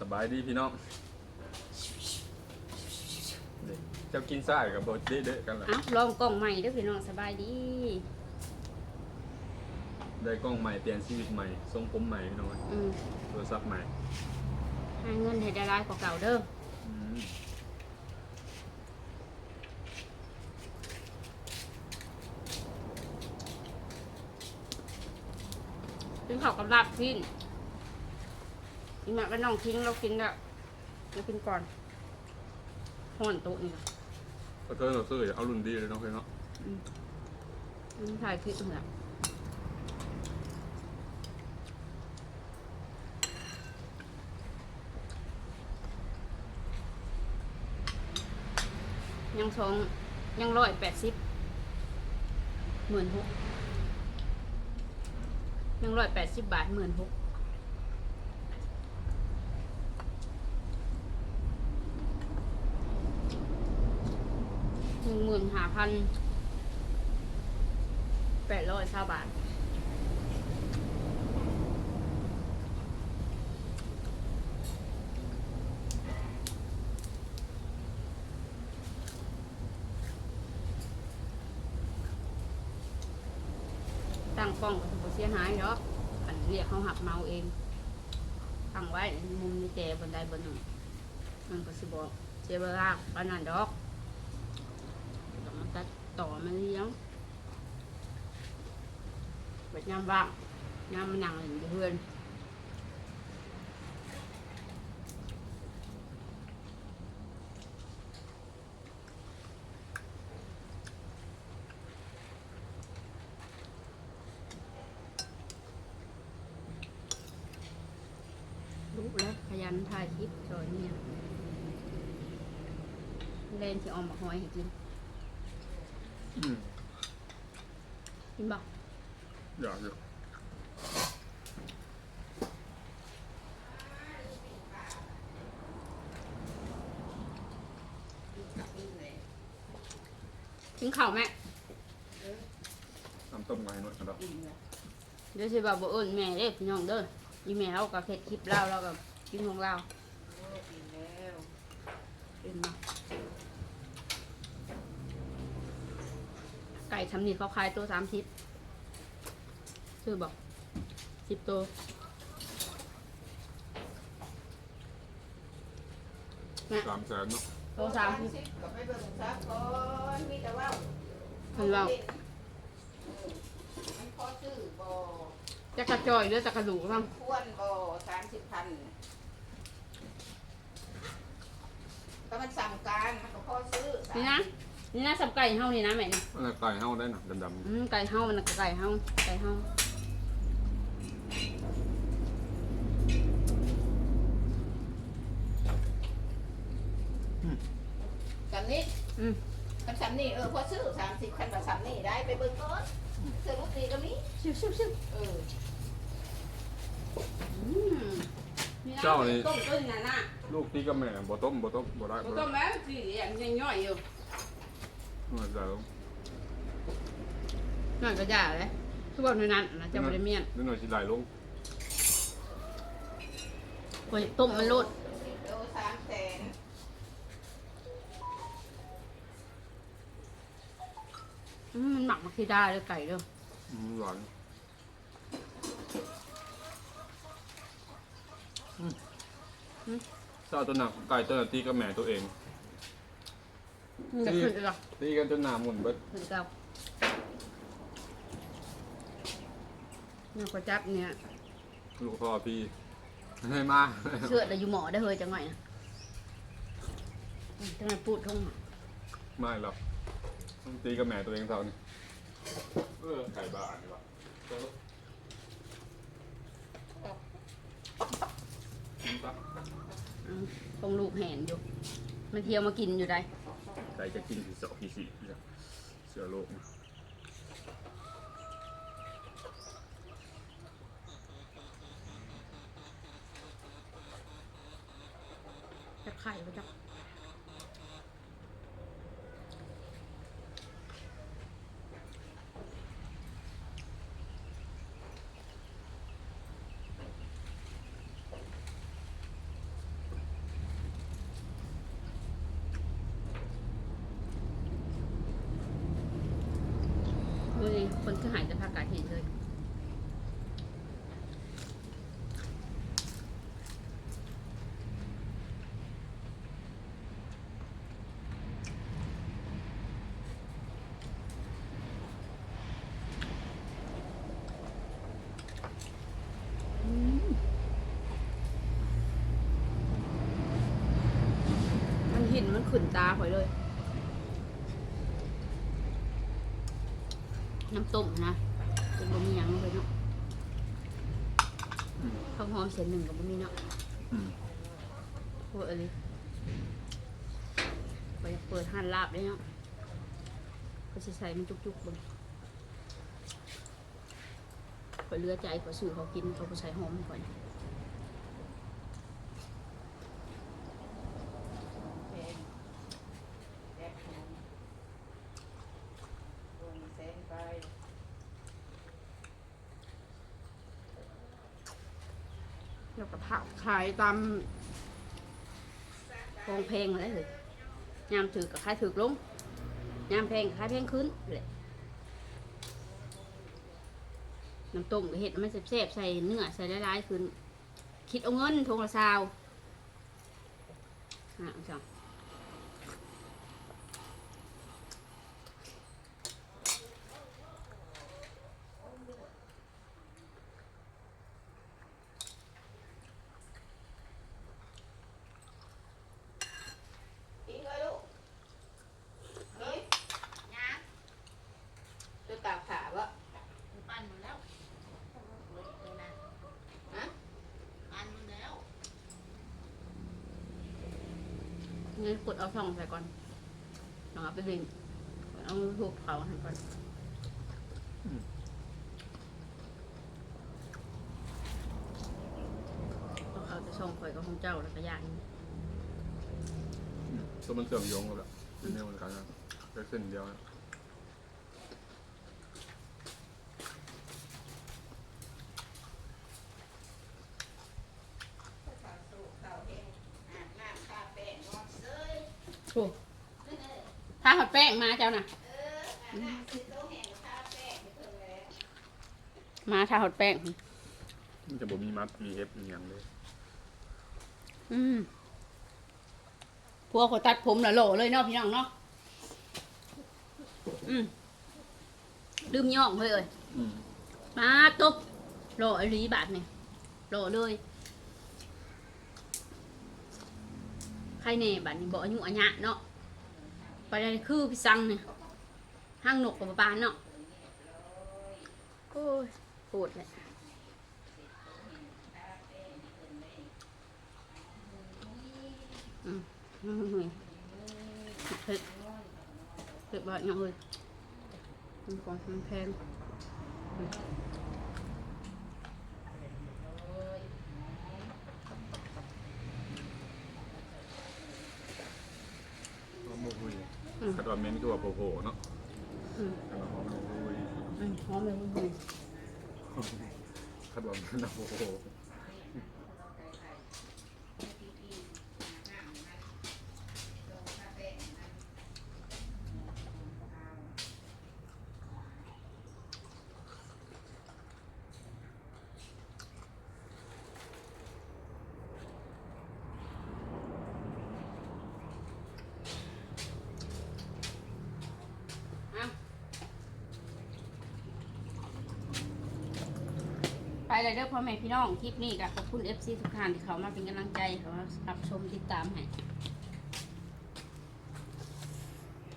สบายดีพี่น้องเด็กเจ้ากินซ่ายกับบดเด้ๆกันละเอ้าลองกล่องใหม่เด้อพี่น้องสบายดี ได้กล้องใหม่เปลี่ยนชีวิตใหม่ทรงผมใหม่พี่น้องอืมโทรศัพท์ใหม่หาเงินให้ได้หลายกว่าเก่าเด้ออืมกินข้าวกับลาบพิน อีหมาก็น้องทิ้งเรากินแล้วเรากินก่อนห่อนโต๊ะนี่ค่ะก็เธอเราซื้อเอารุ่นดีเลยเน้องเพื่อนเนาะอืมถ่ายคลิปเหรอยังสองยังร้อยแปดสิบหมื่นหกยังร้อยแปดสิบบาทหมื่นหก งหมื่นห้าพันแปดร้อยเาบาทตั้งกล้องก็ถือว่าเสียหายเนาะอันเรียกเขาหักเมาเอง ตั้งไว้มุมนี้แจบนใดบนหนึ่งมันก็สิบอกเสียเวลาปานนั้นดอก ตัดต่อมาเลี้ยงเปิดยามว่างยามมันนั่งเล่นอยู่เพื่อนรู้แล้วขยันถ่ายคลิปสอนเนี่ยเล่นที่ออมบักหอยให้กิน อืมกินบ่อยากอยู่กินข้าวแม่ น้ำต้มไงหน่อยนะครับเดี๋ยวสิบอกบ่เอิ้นแม่เด้อพี่น้องเด้ออีแม่เราก็เฮ็ดคลิปเล่าเราก็กินของเราเป็นบ่ ไก่ทำนี่เขาขายตัวสามสิบซื้อบอกสิบตัวแม่สามแสนเนาะตัวสามสิบก็ไปเบิ่งซะก่อนมีแต่ว่าคนเรามันพอซื้อบ่จะกระจอยหรือจะกระดูกบ้างควรบ่สามสิบพันก็มันสั่งการมันก็พอซื้อนี่นะ นี่นะสับไก่เฮานี่นะแม่นี่อะไรไก่เฮาได้หนักดำอืมไก่เฮามันน่ะไก่เฮาไก่เฮาสามนี้อืมคันสามนี้เออพอซื้อสามสิบคันว่าสามนี้ได้ไปเบิ่งก่อนซื้อลูกดีก็มีชิวชิวชิวเอออืมนี่นะต้มต้นน่ะนะๆลูกที่กับแม่บ่ต้มบ่ต้มบ่ได้บ่บ่ต้ได้มแล้วสิอย่างยังย่อยอยู่ เมื่อเดี๋ยวนั่นก็ย่าเลยคือบอกในนั้นนะจะบ่ได้เมียนนิดหน่อยสิไหลลงโอ้ยต้มมันโลดเดี๋ยวสามแสนอืมมันหมักมาคือได้เลยไก่เด้ออืมหวานอืม เจ้าตัวหนักไก่ตัวหนักตีกับแม่ตัวเอง มันจะขึ้นอีกเหรอตีกันจนหน้าหมุนเบิดขึ้นเก่าเนี่ยก็จับเนี่ย ลูกพ่อพี่ให้มา เชื่อแต่อยู่หมอได้เฮยจังไงนะอืมจังไงพูดทุ่งหาไม่หรอกต้องตีกับแม่ตัวเองเท่านี้เออไก่บ้านนี่วะอืมตรงลูกแหนอยู่ มันเที่ยวมากินอยู่ได้ ใจจะกินที่สองที่สี่เสือโลกนะจ คนคือหายจะพากาดเห็นเลยหินมันขุนตาหอยเลย น้ำต้มนะเป็นบะหมี่ยังเลยเนาะข้าวหอมเส้นหนึ่งกับบะหมี่เนาะอืมโอ้ยอะไรไปเปิดห้านลาบเลยเนาะก็จะใส่มันจุกๆเบนขอเลือใจขอสื่อเขากินเขาก็ใส่หอมก่อน แพงแซ่บหอมโดนแสงไปี่ยวก็ผักขายตามกองเพลงอะไรเลยยามถือกับขายถือลงยามเพงกับขายเพงขึ้นเลยน้ำต้มก็เห็ดมันแซ่บๆใส่เนื้อใส่หลายๆขึ้น คิดเอาเงินทงละซาวอะจ้ะ กินเลยลูกเฮ้ยยาตัวตากผาวะ ปั่นหมดแล้วเลยนะ ฮะ ปั่นหมดแล้ว งั้นกดเอาช่องใส่ก่อนลองเอาไปดึงเอาถูกเผาให้ก่อนเขาจะช่องข่อยกับของเจ้าแล้วก็ยากตัวมันเสื่อมโยงกันแล้วเนแนวเหมือนกันนะแค่เส้นเดียวนะ ข้าวสู้ข้าวแห้งอาบน้ำทาแป้งนอนเซ้ย โอ้ ถ้าหอดแป้งมาเจ้าน่ะเอออาบน้ำซื้อโต๊ะแห้งทาแป้งไปเพิ่งเลยมาถ้าหอดแป้ง มันจะบ่มีมัดมีเอฟมีอย่างเลยอืมพวกเขาตัดผมละโหลเลยเนาะพี่น้องเนาะ อืมลืมย่องเลยเอ้ยอืมมาตบโหลอรีบาทนี่โหลเลย ใครเน่บัดนี้บอกอายุอัญญะเนาะ ไปได้คือพี่สังเนี่ยห้างนกกับปานเนาะโอ้ยปวดเลยอืมเผ็ดเผ็ดบ่อยยังเลยมันก่อนมันแพง ก็โมกุย อืมกระดอนเม้นคือว่าโผล่ๆเนาะอืมกระดอนโมกุยอืมหอมเลยคุณกระดอนเม้นโผล่ไป เลยเด้อพ่อแม่พี่น้อง คลิปนี้ก็ขอบคุณ FC ทุกท่านที่เขามาเป็นกำลังใจเขามารับชมติดตามให้